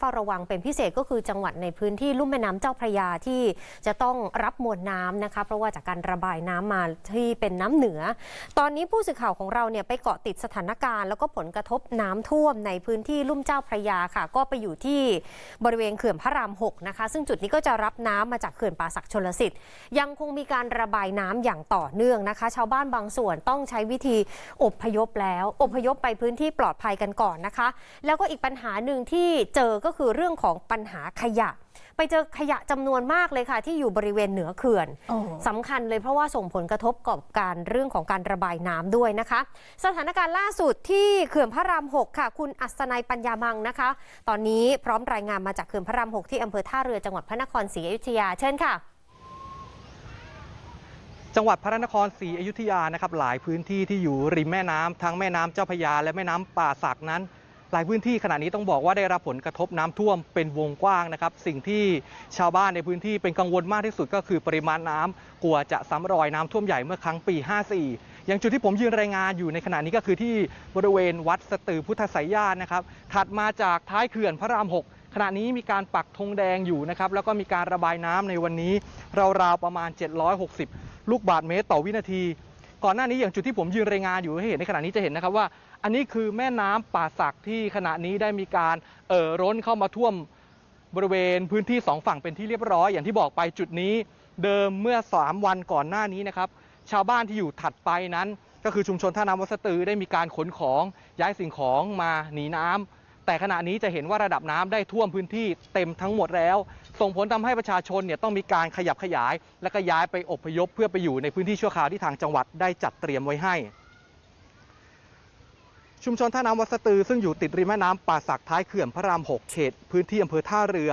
เฝ้าระวังเป็นพิเศษก็คือจังหวัดในพื้นที่ลุ่มแม่น้ำเจ้าพระยาที่จะต้องรับมวลน้ำนะคะ เพราะว่าจากการระบายน้ำมาที่เป็นน้ำเหนือ ตอนนี้ผู้สื่อข่าวของเราเนี่ยไปเกาะติดสถานการณ์แล้วก็ผลกระทบน้ำท่วมในพื้นที่ลุ่มเจ้าพระยาค่ะ ก็ไปอยู่ที่บริเวณเขื่อนพระราม6นะคะ ซึ่งจุดนี้ก็จะรับน้ำมาจากเขื่อนป่าศักดิ์ชลสิทธิ์ ยังคงมีการระบายน้ำอย่างต่อเนื่องนะคะ ชาวบ้านบางส่วนต้องใช้วิธีอบพยพแล้ว อบพยพไปพื้นที่ปลอดภัยกันก่อนนะคะ แล้วก็อีกปัญหาหนึ่งที่เจอก็คือเรื่องของปัญหาขยะ ไปเจอขยะจำนวนมากเลยค่ะ ที่อยู่บริเวณเหนือเขื่อนสำคัญเลยเพราะว่าส่งผลกระทบกับการเรื่องของการระบายน้ำด้วยนะคะ สถานการณ์ล่าสุดที่เขื่อนพระราม6ค่ะ คุณอัศนัยปัญญามังนะคะ ตอนนี้พร้อมรายงานมาจากเขื่อนพระราม6ที่อำเภอท่าเรือจังหวัดพระนครศรีอยุธยาเชิญค่ะจังหวัดพระนครศรีอยุธยานะครับหลายพื้นที่ที่อยู่ริมแม่น้ำทั้งแม่น้ำเจ้าพระยาและแม่น้ำป่าสักนั้น หลายพื้นที่ขณะนี้ต้องบอกว่าได้รับผลกระทบน้ำท่วมเป็นวงกว้างนะครับ สิ่งที่ชาวบ้านในพื้นที่เป็นกังวลมากที่สุดก็คือปริมาณน้ำกลัวจะซ้ำรอยน้ำท่วมใหญ่เมื่อครั้งปี 54 อย่างจุดที่ผมยืนรายงานอยู่ในขณะนี้ก็คือที่บริเวณวัดสตือพุทธไสยญาณนะครับถัดมาจากท้ายเขื่อนพระราม 6ขณะนี้มีการปักธงแดงอยู่นะครับ แล้วก็มีการระบายน้ำในวันนี้ ราวๆประมาณ 760 ลูกบาศก์เมตรต่อวินาที ก่อนหน้านี้อย่างจุดที่ผมยืนรายงานอยู่ให้เห็นในขณะนี้จะเห็นนะครับว่า อันนี้คือแม่น้ำป่าสักที่ขณะนี้ได้มีการเอ่อร้นเข้ามาท่วมบริเวณพื้นที่สองฝั่งเป็นที่เรียบร้อยอย่างที่บอกไปจุดนี้ เดิมเมื่อ 3 วันก่อนหน้านี้นะครับ ชาวบ้านที่อยู่ถัดไปนั้น ก็คือชุมชนท่าน้ำวัสตือได้มีการขนของย้ายสิ่งของมาหนีน้ำแต่ขณะนี้จะเห็นว่าระดับน้ำได้ท่วมพื้นที่เต็มทั้งหมดแล้ว ส่งผลทำให้ประชาชนเนี่ยต้องมีการขยับขยาย และก็ย้ายไปอพยพเพื่อไปอยู่ในพื้นที่ชั่วคราวที่ทางจังหวัดได้จัดเตรียมไว้ให้ ชุมชนท่าน้ำวัดสตือซึ่งอยู่ติดริมแม่น้ำป่าสักท้ายเขื่อนพระราม6เขตพื้นที่อำเภอท่าเรือ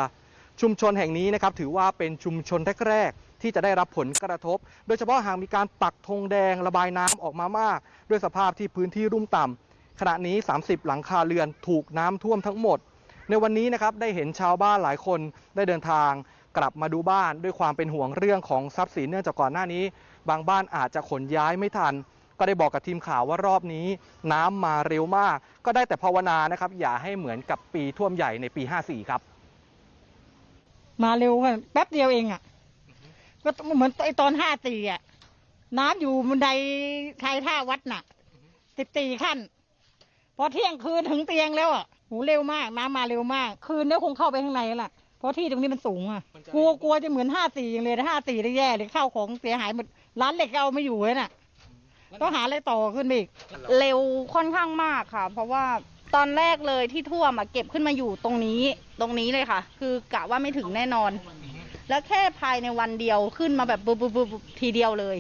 ชุมชนแห่งนี้นะครับถือว่าเป็นชุมชนแรกๆที่จะได้รับผลกระทบ โดยเฉพาะหากมีการปักธงแดงระบายน้ำออกมามาก ด้วยสภาพที่พื้นที่รุ่มต่ำขณะนี้ 30 หลังคาเรือนถูกน้ำท่วมทั้งหมด ในวันนี้นะครับได้เห็นชาวบ้านหลายคนได้เดินทางกลับมาดูบ้านด้วยความเป็นห่วงเรื่องของทรัพย์สินเนื่องจากก่อนหน้านี้ บางบ้านอาจจะขนย้ายไม่ทัน ก็ได้บอกกับทีมข่าวว่ารอบนี้น้ำมาเร็วมาก ก็ได้แต่ภาวนานะครับ อย่าให้เหมือนกับปีท่วมใหญ่ในปี 54 ครับ มาเร็วค่ะแป๊บเดียวเองอะก็เหมือนไอตอนห้าสี่อะ น้ำอยู่บันไดชายท่าวัดน่ะสิบสี่ขั้น พอเที่ยงคืนถึงเตียงแล้วอะโหเร็วมากน้ำมาเร็วมาก คืนนี้คงเข้าไปข้างในแล้วล่ะเพราะที่ตรงนี้มันสูงอะมันจะกลัวกลัวจะเหมือนห้าสี่อย่างเลยห้าสี่ได้แย่เลยข้าวของเสียหายหมดร้านเหล็กเอาไม่อยู่เลยน่ะ ต้องหาอะไรต่อขึ้นไปอีกเร็วค่อนข้างมากค่ะ เพราะว่าตอนแรกเลยที่ท่วมอะเก็บขึ้นมาอยู่ตรงนี้ตรงนี้เลยค่ะ คือกะว่าไม่ถึงแน่นอน แล้วแค่ภายในวันเดียวขึ้นมาแบบปุ๊บปุ๊บปุ๊บปุ๊บทีเดียวเลย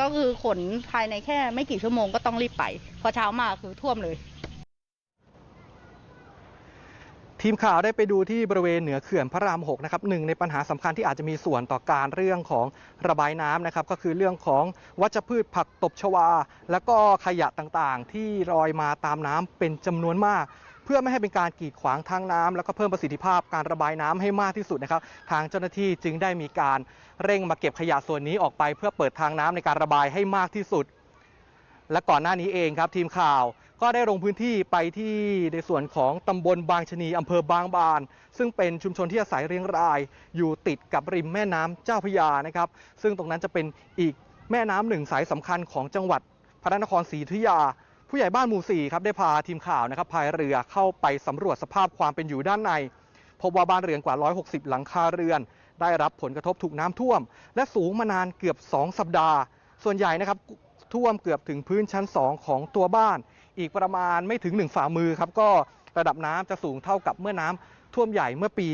ก็คือขนภายในแค่ไม่กี่ชั่วโมงก็ต้องรีบไป พอเช้ามาคือท่วมเลย ทีมข่าวได้ไปดูที่บริเวณเหนือเขื่อนพระราม 6 นะครับหนึ่งในปัญหาสำคัญที่อาจจะมีส่วนต่อการเรื่องของระบายน้ำนะครับ ก็คือเรื่องของวัชพืชผักตบชวา แล้วก็ขยะต่างๆ ที่ลอยมาตามน้ำเป็นจำนวนมาก เพื่อไม่ให้เป็นการกีดขวางทางน้ำแล้วก็เพิ่มประสิทธิภาพการระบายน้ำให้มากที่สุดนะครับ ทางเจ้าหน้าที่จึงได้มีการเร่งมาเก็บขยะส่วนนี้ออกไป เพื่อเปิดทางน้ำในการระบายให้มากที่สุด และก่อนหน้านี้เองครับทีมข่าว ก็ได้ลงพื้นที่ไปที่ในส่วนของตำบลบางชะนีอำเภอบางบาน ซึ่งเป็นชุมชนที่อาศัยเรียงราย อยู่ติดกับริมแม่น้ำเจ้าพระยานะครับ ซึ่งตรงนั้นจะเป็นอีกแม่น้ำหนึ่งสายสำคัญของจังหวัดพระนครศรีอยุธยา ผู้ใหญ่บ้านหมู่สี่ครับได้พาทีมข่าวนะครับพายเรือเข้าไปสำรวจสภาพความเป็นอยู่ด้านใน พบว่าบ้านเรือนกว่า 160 หลังคาเรือน ได้รับผลกระทบถูกน้ำท่วม และสูงมานานเกือบ 2 สัปดาห์ ส่วนใหญ่นะครับ ท่วมเกือบถึงพื้นชั้น 2 ของตัวบ้าน อีกประมาณไม่ถึง 1 ฝ่ามือครับ ก็ระดับน้ำจะสูงเท่ากับเมื่อน้ำท่วมใหญ่เมื่อปี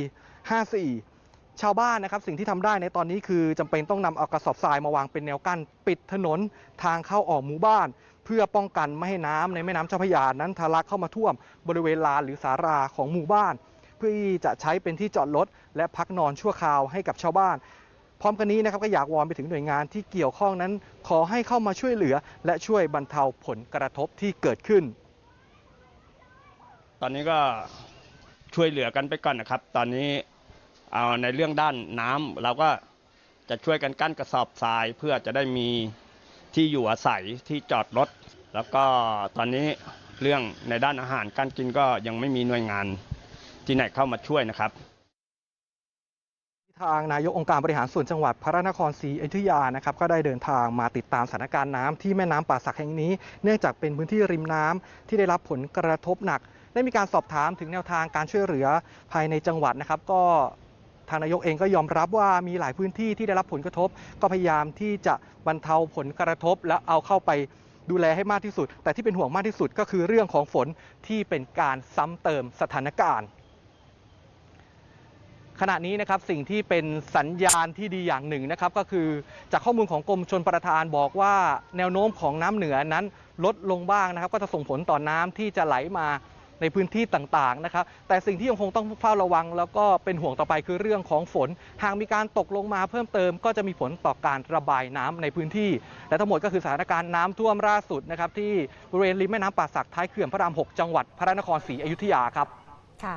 54 ชาวบ้านนะครับ สิ่งที่ทำได้ในตอนนี้คือจำเป็นต้องนำเอากระสอบทรายมาวางเป็นแนวกั้นปิดถนนทางเข้าออกหมู่บ้าน เพื่อป้องกันไม่ให้น้ำในแม่น้ำเจ้าพระยานั้นทะลักเข้ามาท่วมบริเวณลานหรือสาราของหมู่บ้าน เพื่อที่จะใช้เป็นที่จอดรถและพักนอนชั่วคราวให้กับชาวบ้าน พร้อมกันนี้นะครับก็อยากวอนไปถึงหน่วยงานที่เกี่ยวข้องนั้น ขอให้เข้ามาช่วยเหลือ และช่วยบรรเทาผลกระทบที่เกิดขึ้น ตอนนี้ก็ช่วยเหลือกันไปก่อนนะครับ ตอนนี้เอาในเรื่องด้านน้ำเราก็จะช่วยกันกั้นกระสอบทรายเพื่อจะได้มีที่อยู่อาศัยที่จอดรถ แล้วก็ตอนนี้เรื่องในด้านอาหารการกินก็ยังไม่มีหน่วยงานที่ไหนเข้ามาช่วยนะครับ ทางนายกองค์การบริหารส่วนจังหวัดพระนครศรีอยุธยานะครับก็ได้เดินทางมาติดตามสถานการณ์น้ำที่แม่น้ำป่าสักแห่งนี้ เนื่องจากเป็นพื้นที่ริมน้ำที่ได้รับผลกระทบหนัก ได้มีการสอบถามถึงแนวทางการช่วยเหลือภายในจังหวัดนะครับ ก็ทางนายกเองก็ยอมรับว่ามีหลายพื้นที่ที่ได้รับผลกระทบ ก็พยายามที่จะบรรเทาผลกระทบ และเอาเข้าไปดูแลให้มากที่สุด แต่ที่เป็นห่วงมากที่สุดก็คือเรื่องของฝนที่เป็นการซ้ำเติมสถานการณ์ ขณะนี้นะครับสิ่งที่เป็นสัญญาณที่ดีอย่างหนึ่งนะครับ ก็คือจากข้อมูลของกรมชนประทานบอกว่าแนวโน้มของน้ำเหนือนั้นลดลงบ้างนะครับ ก็จะส่งผลต่อน้ำที่จะไหลมาในพื้นที่ต่างๆนะครับ แต่สิ่งที่ยังคงต้องเฝ้าระวัง แล้วก็เป็นห่วงต่อไปคือเรื่องของฝน หากมีการตกลงมาเพิ่มเติม ก็จะมีผลต่อการระบายน้ำในพื้นที่ และทั้งหมดก็คือสถานการณ์น้ำท่วมล่าสุดนะครับที่บริเวณริมแม่น้ำป่าสักท้ายเขื่อนพระราม 6 จังหวัดพระนครศรีอยุธยาครับค่ะ